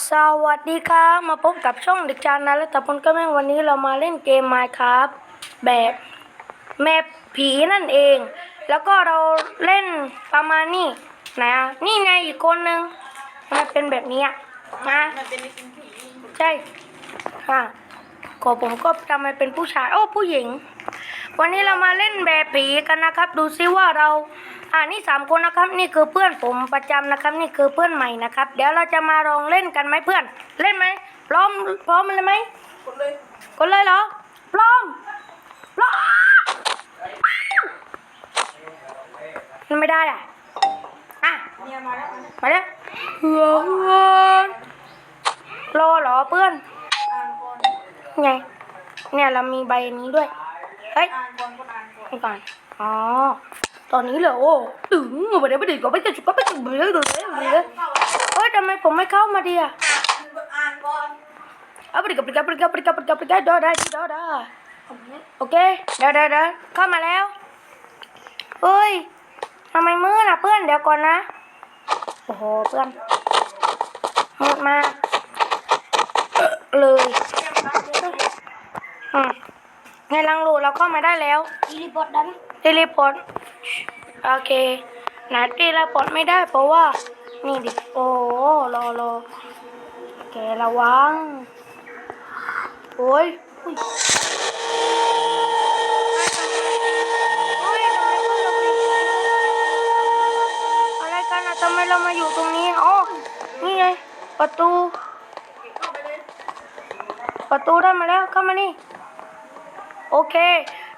สวัสดีครับมาพบกับช่องเด็กจานนะและตะพลก็แม่งวันนี้เรามาเล่นเกม Minecraft แบบแมปผีนั่นเอง แล้วก็เราเล่นประมาณนี้นะ นี่ไงอีกคนนึงมันเป็นแบบนี้อะนะมันเป็นในกินผีใช่ค่ะก็ผมก็ทำไมเป็นผู้ชายโอ้ผู้หญิง วันนี้เรามาเล่นแบบผีกันนะครับ ดูซิว่าเรา อ่านี่สามคนนะครับนี่คือเพื่อนผมประจำนะครับ นี่คือเพื่อนใหม่นะครับ เดี๋ยวเราจะมาลองเล่นกันไหมเพื่อน เล่นไหมพร้อมพร้อมเลยไหมกดเลยกดเลยเหรอพร้อมพร้อมมันไม่ได้อะอะเนี่ยมาแล้วมาเร็วเพื่อนรอเหรอเพื่อนอ่านก่อนไงเนี่ยเรามีใบนี้ด้วยเฮ้ยอ่านก่อนกดอ่านก่อนดูก่อนอ๋อ ตอนนี้เหรอโอ้ตึงมาเดี๋ยวไปดึกก็ไปจะจุกก็ไปจุกไปเลยดูเลยดูเลยเฮ้ยทำไมผมไม่เข้ามาดีอะเอาไปดิกับไปกับไปกับไปกับไปกับไปกับได้ได้ได้ได้โอเคเดี๋ยวเดี๋ยวเดี๋ยวเข้ามาแล้วเฮ้ยทำไมมืดอะเพื่อนเดี๋ยวก่อนนะโอ้โหเพื่อนมืดมากเลยอืมไงลังรูเราเข้ามาได้แล้วอีรีบอทดันเทเลพอร์ต โอเคนะเทเลพอร์ตไม่ได้เพราะว่า นี่ดิ โอ้รอรอโอเคระวัง โอ้ยอะไรกันอะทำไมเรามาอยู่ตรงนี้อ๋อนี่ไงประตูปเลยประตูได้มาแล้วเข้ามานี่ โอเค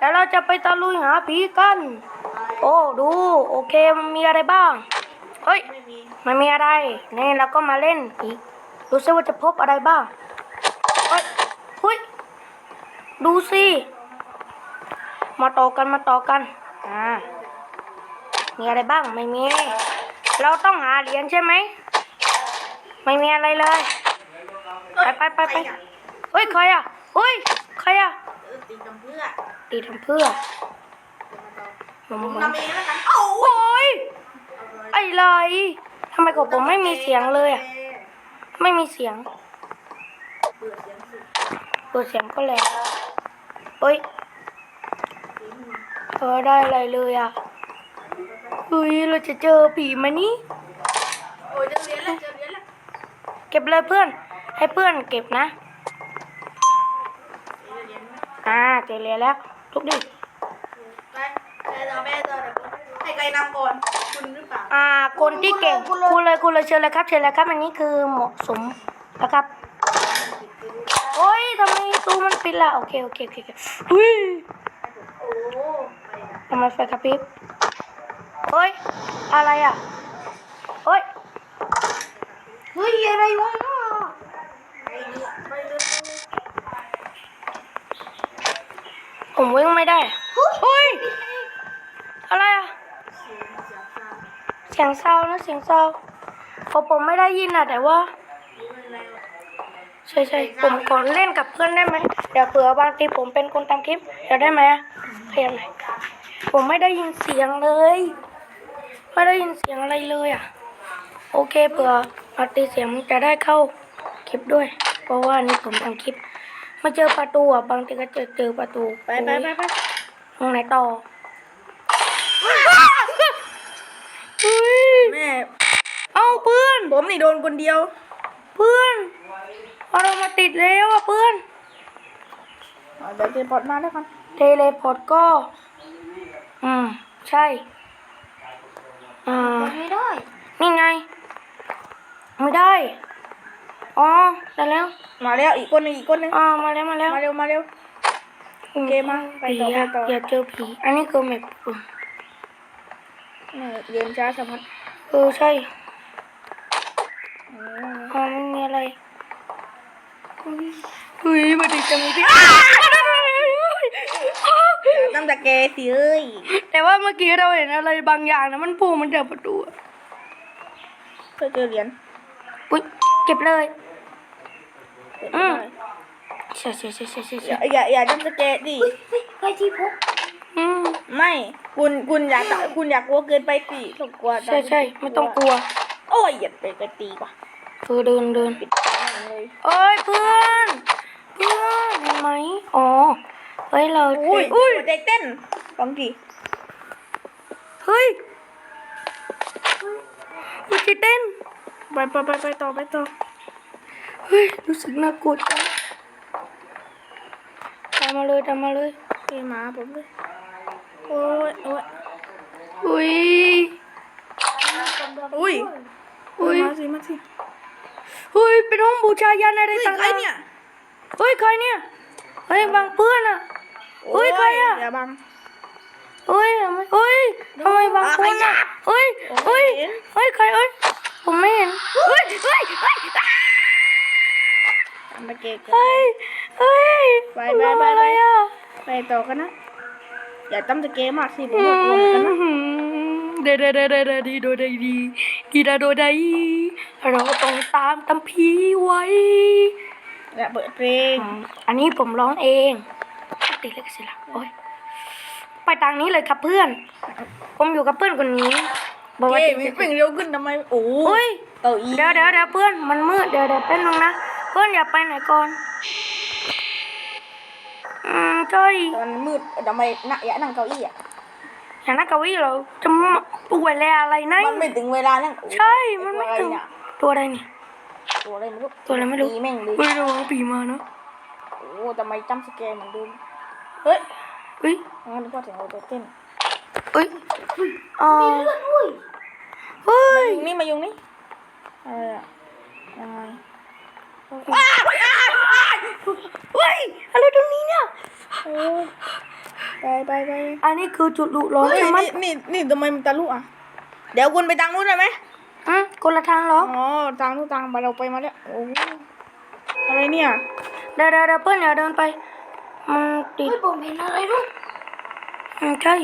แล้วเราจะไปตะลุยหาผีกัน โอ้ดู โอเคมันมีอะไรบ้าง เฮ้ยไม่มีไม่มีอะไร นี่เราก็มาเล่นอีก ดูซิว่าจะพบอะไรบ้าง เฮ้ยเฮ้ย ดูสิ มาต่อกันมาต่อกัน อ่า มีอะไรบ้าง ไม่มี เราต้องหาเหรียญใช่ไหม ไม่มีอะไรเลย ไปไปไปไปเฮ้ย ใครอะเฮ้ย ใครอะ ตีกับเพื่อตีทำเพื่อผมผมเหมือนทำเองแล้วกันโอ้โอ้ยไอ้ไรทำไมกับผมไม่มีเสียงเลยอะไม่มีเสียงเปิดเสียงสิเปิดเสียงก็แรงเฮ้ยเออได้อะไรเลยอะเฮ้ยเราจะเจอผีไหมนี่โอ้ยเจอเหรียญแล้วเจอเหรียญแล้วเก็บเลยเพื่อน ให้เพื่อนเก็บนะเจอเหรียญ อ่าเจอเลยแล้วทุกดิไปไปต่อไปต่อเดี๋ยวให้ใครนำก่อนคุณหรือเปล่าอ่า คนที่เก่งคุณเลยคุณเลยเชิญเลยครับเชิญเลยครับอันนี้คือเหมาะสมนะครับโอ้ยทำไมตู้มันปิดละโอเคโอเคโอเคโอเคอุ้ยโอ้ไปนะทำไมไฟกระพริบเฮ้ยอะไรอะเฮ้ยเฮ้ยอะไรวะ ไปเรือไปเรือ ผมวิ่งไม่ได้อะเฮ้ย อะไรอะเสียงเสียงซ่าเสียงเศร้านะเสียงเศร้าพอผมไม่ได้ยินอะแต่ว่ารู้อะไรวะใช่ใช่ผมขอเล่นกับเพื่อนได้ไหมเดี๋ยวเผื่อบางทีผมเป็นคนทำคลิป เดี๋ยวได้ไหมอะพยายามหน่อยผมไม่ได้ยินเสียงเลย ไม่ได้ยินเสียงอะไรเลยอะโอเคเผื่อบางทีเสียงมันจะได้เข้าคลิปด้วย เพราะว่านี่ผมทำคลิป มาเจอประตูอะบางทีก็เจอเจอประตูไปไปไปไปตรงไหนต่อเฮ้ยแม่เอาเพื่อนผมนี่โดนคนเดียว เพื่อนเอาเรามาติดแล้วอะเพื่อนเอาเดี๋ยวเจอบอทมาแล้วกันเทเลพอร์ตก็ อืมใช่อ่าไม่ได้นี่ไง ไม่ได้ อ๋อได้แล้ว มาแล้วอีกคนหนึงอีกคนหนึงอ่ามาแล้วมาแล้วมาเร็วมาเร็วโอเคมาไปต่อผีะไปต่ออย่าเจอผีอันนี้คือแมปปุ่มนี่เรียนช้าสมัดเออใช่อืมอ๋อไม่มีอะไรเฮ้ยมาดิจะมีที่ตั้งแต่แกสิเอ้ยแต่ว่าเมื่อกี้เราเห็นอะไรบางอย่างนะมันโผล่มันจากประตูอะเพื่อเจอเหรียญอุ้ยเก็บเลยเก็บ อืไม่มได้ใช่ใช่ใช่ใช่ใช่อย่าอย่าอย่าตั้งแต่แกดิใครที่พกอืมไม่คุณคุณอยากตะคุณอยากกลัวเกินไปสิต้องกลัวตอนใช่ใช่ไม่ต้องกลัว โอ้ยอย่าไปไปตีกว่าอเดินเดินปิดตาเลยเอ้ยเพื่อนเพื่อนเห็นไหมอ๋อเฮ้ยเราอุ้ยอุ้ยหัวใจเต้นฟังกี่เฮ้ยหัวใจเต้นไปไปไปไปต่อไปต่อเฮ้ยรู้สึกน่ากลัวจังตามมาเลยตามมาเลยพี่มาผมเลยโอ้ยโอ้ยอุ้ยอุ้ยอุ้ยมาสิมาสิเฮ้ยเป็นห้องบูชายันอะไรเฮ้ยต่างใครเนี่ยๆเฮ้ยใครเนี่ยเฮ้ยบางเพื่อนอะเฮ้ยใครอะอย่าบังเฮ้ยทำไมเฮ้ยทำไมบางคนอะเฮ้ยเฮ้ยเห็นเฮ้ยใครเอ้ยผมไม่เห็นเฮ้ยเฮ้ยเฮ้ย ทำไปเกะกะเฮ้ยเฮ้ยไปไปไปไปอะไรอะไปต่อกันนะ อย่าตั้มตะเกะมากสิผมก็กลัวเหมือนกันนะเดเดเดเดเดดีโดไดดีดีดาโดไดเราต้องตามตำพีไว้อย่าเปิดเพลงอันนี้ผมร้องเองติดเลยสิละโอ้ยไปทางนี้เลยครับเพื่อน ผมอยู่กับเพื่อนคนนี้บอกว่าเกะจะมีเป่งเร็วขึ้นทำไมโอ้เฮ้ยเก้าอี้เดี๋ยวเดี๋ยวเดี๋ยวเพื่อนมันมืดเดี๋ยวเดี๋ยวแป๊บนึงนะ เพื่อนอย่าไปไหนก่อน อืมใช่ตอนมืดทำไมนั่งอย่านั่งเก้าอี้อะอย่างนั้นเกาอี้เราจะมาป่วยแลอะไรนะมันไม่ถึงเวลานั่งโอ้ใช่ มันไม่ถึงตัวอะไรเนี่ยตัวอะไรนี่ ตัวอะไรไม่รู้ตัวอะไรไม่รู้ตีแม่งเลยเฮ้ยระวังผีมานะโอ้ทำไมจำสแกนเหมือนเดิมเฮ้ยเฮ้ยงั้นนึกว่าถึงเราจะเต้นเฮ้ยอ๋อเฮ้ยยุงนี่มายุงนี่อะไรอะยังไง เฮ้ยอะไรตรงนี้เนี่ยโอ้ไปไปไปอันนี้คือจุดหลุร้อนเฮ้ยใช่ไหมนี่นี่นี่ทำไมมันตะลุอะ เดี๋ยวคุณไปทางนู้นได้ไหมอืมคนละทางเหรอ อ๋อทางนู้นทางไปเราไปมาแล้ว โอ้อะไรเนี่ย เดี๋ยวเดี๋ยวเดี๋ยวเพื่อนอย่าเดินไปมันติดผมเห็นอะไรลูกอืมใช่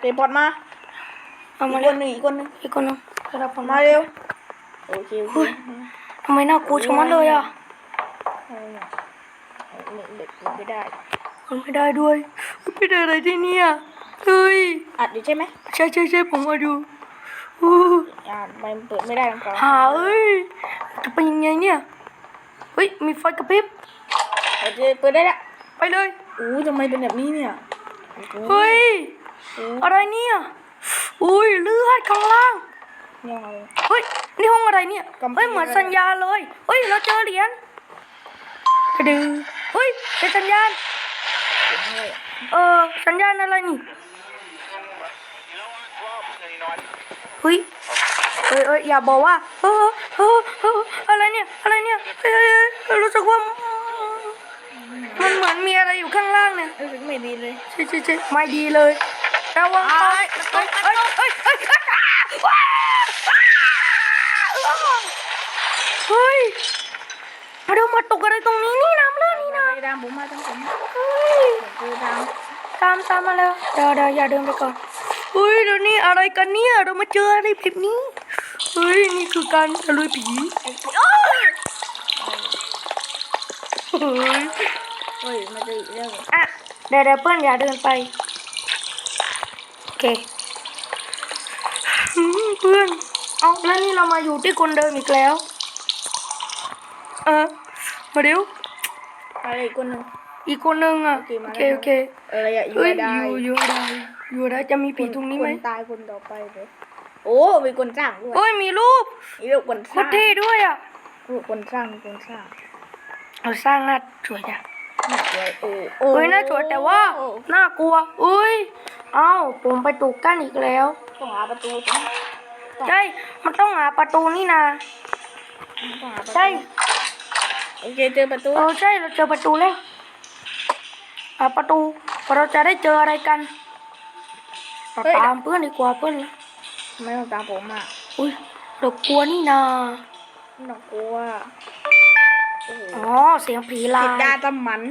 เตะบอลมา เอาอีมากเร็ควนหนึ่งอีกคนหนึ่งอีกคนนึงเดี๋ยวเราผมมาเร็ว โอเคโอเคทำไมน่ากลัวชะมัดเลยอะอะไรเนี่ยเด็กเด็กไม่ได้มันไม่ได้ด้วยไม่ได้อะไรที่เนี่ยเฮ้ยอัดอยู่ใช่ไหมใช่ใช่ใช่ผมมาดูอู้อ่านไปเปิดไม่ได้ทั้งสองหาเอ้ยจะเป็นยังไงเนี่ยเฮ้ยมีไฟกระพริบโอเคเปิดได้แล้วไปเลยโอ้ทำไมเป็นแบบนี้เนี่ยโอ้โหเฮ้ยอะไรเนี่ยอุ้ยเลือดข้างล่างเนี่ ยเอาเฮ้ย นี่ห้องอะไรเนี่ย กำแพง เฮ้ย เหมือนสัญญาณเลย เฮ้ย เราเจอเหรียญกระดือเฮ้ยเป็นสัญญาณเลยเออ สัญญาณอะไรนี่ เฮ้ยเอ้ยเอ้ยอย่าบอกว่าเออเออเอออะไรเนี่ย อะไรเนี่ยเฮ้ยเฮ้ยเฮ้ยรู้สึกว่ามันเหมือนมีอะไรอยู่ข้างล่างเนี่ย รู้สึกไม่ดีเลย ใช่ใช่ใช่ไม่ดีเลยระวังเขาไอ้เฮ้ยเฮ้ยเฮ้ยเฮ้ยเฮ้ย เฮ้ยมาดูมาตกอะไรตรงนี้นี่น้ำเลื่อนนี่นะไปตามผมมาตามผมเฮ้ยคือตามตามตามมาแล้วเดี๋ยวเดี๋ยวอย่าเดินไปก่อนเฮ้ยเดี๋ยวนี้อะไรกันเนี่ยเรามาเจออะไรแบบนี้เฮ้ยนี่คือการตะลุยผีโอ้ยเฮ้ยเฮ้ยมาดูอีกเรื่องอะเดี๋ยวเดี๋ยวเพื่อนอย่าเดินไปโอเคอืมเพื่อน เอาแล้วนี่เรามาอยู่ที่คนเดิมอีกแล้ว เออ มาเร็วอะไรอีกคนหนึ่งอีกคนนึงอะโอเคโอมาเคแล้วโอเคอะไรอะอยู่เฮ้ยได้อยู่อยู่ได้อยู่ได้จะมีผีตรงนี้ไหมคนตายคนต่อไปเลยโอ้มีคนสร้างด้วยเฮ้ยมีรูปมีรูปคนโคสร้าตงรเท่ด้วยอะรูปคนสร้างมีคนสร้างเราสร้างหน้าสวยจ้ะน่าสวยโอ้โอ้เฮ้ยหน้าสวยแต่ว่าน่ากลัวเอ้ยเอ้าผมไปถูกกั้นอีกแล้วต้องหาประตูสิ ใช่มันต้องหาประตูนี่นาต้องหาประตูใช่โอเคเจอประตูเออใช่เราเจอประตูแล้วหาประตูเราจะได้เจออะไรกันเราตามเพื่อนดีกว่าเพื่อนไม่ต้องตามผมอะอุ้ยเรากลัวนี่นาไม่ต้องกลัวโอ้โหอ๋อเสียงผีลาติดยดาตำหมัน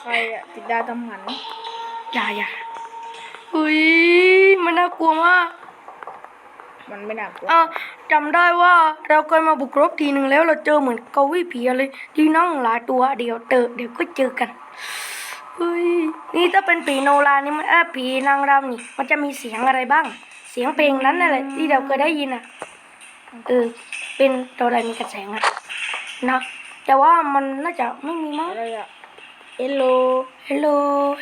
ใครอะติดดาตำหมันอย่าอย่าอุ้ยมันน่ากลัวมาก มันไม่น่ากลัวอะจำได้ว่าเราเคยมาบุกรบทีหนึ่งแล้วเราเจอเหมือนเกาวิผีอะไรที่นั่งหลายตัวเดี๋ยวเจอเดี๋ยวก็เจอกันเฮ้ยนี่ถ้าเป็นผีโนรานี่มันเออผีนางรำนี่ มันจะมีเสียงอะไรบ้าง เสียงเพลงนั้นนั่นแหละที่เราเคยได้ยินอะเออเป็นตัวอะไรมีกระแสงอะนะแต่ว่ามันน่าจะไม่มีมั้งอะไรอะเอลโลฮัลโหล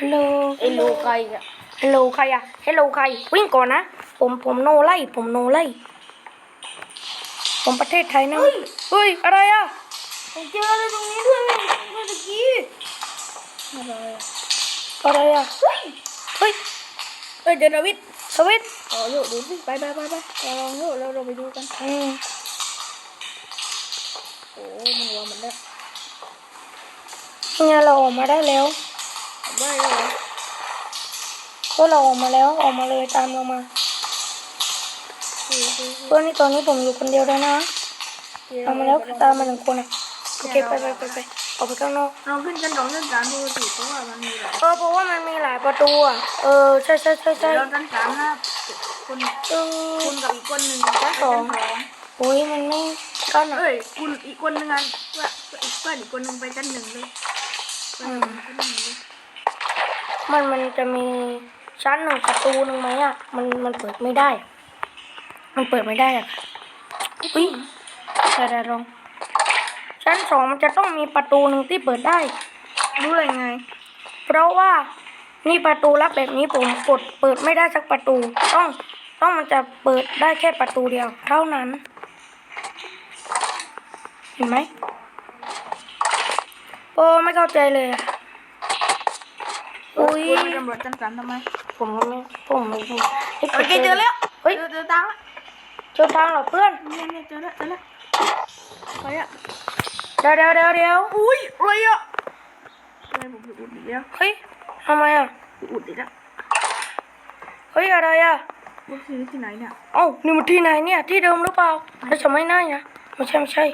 ฮัลโหลเอลโลไกอะฮัลโหลใครอะฮัลโหลใครวิ่งก่อนนะ ผมผมโนไล่ผมโนไล่ผมประเทศไทยนะเฮ้ย อะไรอะผมเจออะไรตรงนี้ด้วยเมื่อกี้อะไรอะอะไรอะเฮ้ยเฮ้ยเอ้ยเจอดาวิดสวิตช์อ๋อโยกดูสิไปไปไปไปเราลองโยกแล้วเราไปดูกันอืมโอ้มันหัวมันได้นี่ไงเราออกมาได้แล้วได้เลยก็เราออกมาแล้วออกมาเลยตามเรามา เพื่อนนี่ตอนนี้ผมอยู่คนเดียวแล้วนะเอามาแล้วตามมาหนึ่งคนอะโอเคไปไปไปไปออกไปข้างนอกเราขึ้นชั้นสองชั้นสามดูสิเพราะว่ามันมีหลายเออเพราะว่ามันมีหลายประตูอะเออใช่ใช่ใช่ใช่เราชั้นสามนะคุณเออคุณกับอีกคนหนึ่งชั้นสองโอ้ยมันไม่กั้นอะเอ้ยคุณอีกคนหนึ่งอะเพื่อนอีกเพื่อนอีกคนหนึ่งไปชั้นหนึ่งเลยเพื่อนชั้นหนึ่งเลยมันมันจะมีชั้นหนึ่งประตูหนึ่งไหมอะมันมันเปิดไม่ได้ มันเปิดไม่ได้อะอุ้ยแต่แต่ลองชั้นสองมันจะต้องมีประตูหนึ่งที่เปิดได้ รู้อะไรไง เพราะว่านี่ประตูลับแบบนี้ผมกดเปิดไม่ได้สักประตู ต้องต้องมันจะเปิดได้แค่ประตูเดียว เท่านั้น เห็นไหมโอ้ไม่เข้าใจเลยอะอุ้ยคุณไปตำรวจชั้นสามทำไม ผมไม่ผมไม่รู้โอเคเจอแล้ว เฮ้ยเจอเจอตังค์ละ เจอทางเหรอเพื่อนเนี่ยเนี่ยเจอแล้วเจอแล้วไปอะเดี๋ยวเดี๋ยวเดี๋ยวเดี๋ยวอุ้ยอะไรอะอะไรผมจะอุดอีกแล้วเฮ้ยทำไมอะอุดอีกแล้วเฮ้ยอะไรอะว่าซื้อที่ไหนเนี่ยเอ้านี่มันที่ไหนเนี่ย ที่เดิมหรือเปล่าแต่จะไม่น่านะไม่ใช่ไม่ใช่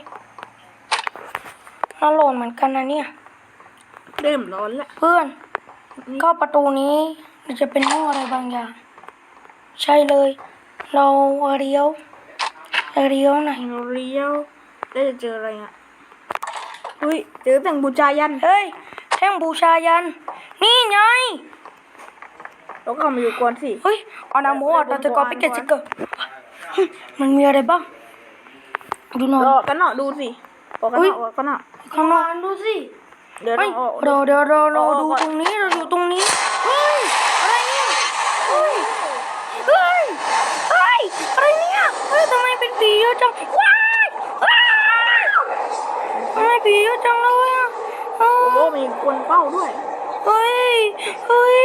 น่าโหลนเหมือนกันนะเนี่ยเริ่มร้อนแล้วเพื่อนเข้าประตูนี้มันจะเป็นห้องอะไรบางอย่าง ใช่เลย เราเลี้ยวเลี้ยวไหนอยเราเลี้ยวแล้วจะเจออะไรอะอุ้ยเจอแต่งบูชายันเฮ้ยแท่งบูชายัน นี่ไงเราก็เอามาอยู่ก่อนสิเฮ้ยอานาโมอัตตะกอปิกเกจิเกอร์เฮ้ยมันมีอะไรบ้างดูหน่อยรอกันเนาะดูสิออกกันอุ๊ยเนาะออกกันเนาะข้างนอกดูสิเดี๋ยวเฮ้ยเราออกเราเดี๋ยวเราเราออกดูก่อนตรงนี้เราอยู่ตรงนี้ เฮ้ย อะไรเนี่ย เฮ้ย เฮ้ย เฮ้ย อะไรเนี่ย เฮ้ยทำไมเป็น ผีเยอะจังว้ายว้ายทำไมผีเยอะจังเลยอะเอโอ้อมีคนเป้าด้วยเฮ้ยเฮ้ย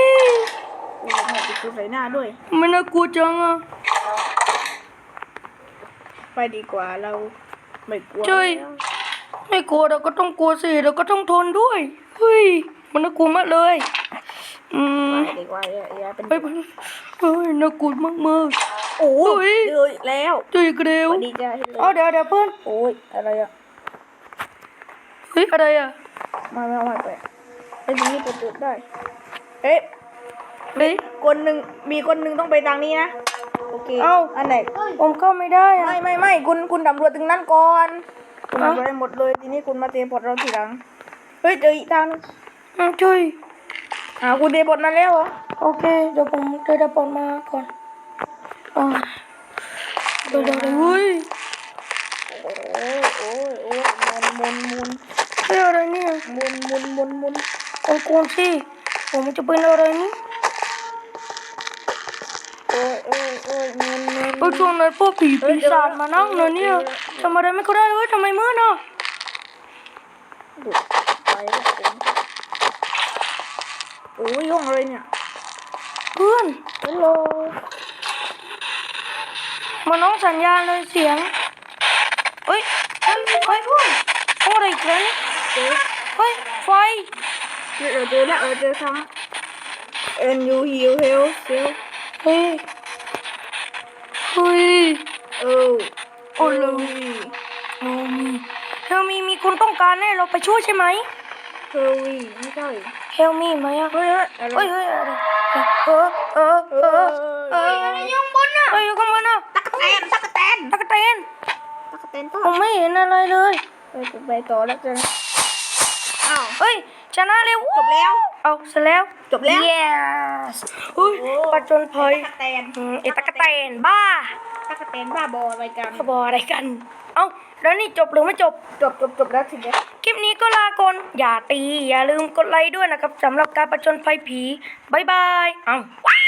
โอ้แม่ติดตัวใส่หน้าด้วยมันน่ากลัวจังอะไปดีกว่าเราไม่กลัวใช่แล้วไม่กลัวเราก็ต้องกลัวสิเราก็ต้องทนด้วยเฮ้ยมันน่ากลัวมากเลยอืมไปดีกว่าอย่าอย่าเป็นเฮ้ยมันเฮ้ยน่ากลัวมากมากโอ้เฮ้ยเจออีกแล้วๆเจออีกเร็วสวัสดีจ้าเอาเดี๋ยวเดี๋ยวเพื่อนโอ้ยอะไรอะเฮ้ยอะไรอะมามามาไปไอ้ตรงนี้เปิดได้เอ๊ะเฮ้ยคนหนึ่งมีคนหนึ่งต้องไปทางนี้นะโอเคเอ้าอันไหนผมเข้าไม่ได้อะไม่ไม่ไม่คุณคุณตำรวจถึงนั้นก่อนคุณเอ้าตำรวจให้หมดเลยทีนี้คุณมาเตะบทเราทีหลังเฮ้ยเจออีกทางนึงอืมช่วยอ่าคุณเตะบทมาแล้วเหรอโอเคเดี๋ยวผมเดินดับปอนมาก่อน อ่าเดี๋ยวเดี๋ยวเดี๋ยวเฮ้ยโอ้ยโอ้ยโอ้ยหมุนหมุนเฮ้ยอะไรเนี่ยหมุนหมุนหมุนหมุนโอ้โกนสิผมจะเป็นอะไรนี่โอ้ยโอ้ยโอ้ยหมุนหมุนเออช่วงนั้นพวกผีปีศาจมานั่งเลยเนี่ยทำอะไรไม่ก็ได้เลยทำไมมืดอะดุไปแล้วผมโอ้ยห้องอะไรเนี่ยเพื่อนฮัลโหล มันน้องสัญญาณเลยเสียงเฮ้ยเฮ้ยเฮ้ยเพื่อนโอ้อะไรอีกแล้วเนี่ยเจอเฮ้ยไฟเออเจอแล้วเออเจอคำ N U heal heal heal เฮ้ยเฮ้ยเออโอ้เลยโอ้มีเฮลมีมีคนต้องการให้เราไปช่วยใช่ไหมเฮลวีไม่ใช่เฮลมีไหมอะเฮ้ยเฮ้ยอะไรเฮ้ยเฮ้ยอะไรเออเออเออเอออะไรอยู่ข้างบนอะเฮ้ยอยู่ข้าง อะไรเลยไปไปต่อแล้วกันอ้าวเฮ้ยชนะเร็วจบแล้ว เอาเสร็จแล้ว จบแล้ว yes เฮ้ยปัจจนภัยตักกะแตนอืมไอตะกะเตนบ้าตัตั๊กแตนบ้าบออะไรกันขบออะไรกัน เอ้าแล้วนี่จบหรือไม่จบ จบจบจบแล้วทีเดียวคลิปนี้ก็ลาก่อนอย่าตี อย่าลืมกดไลค์ด้วยนะครับสำหรับการประจนภัยผีบายบาย เอ้าว้า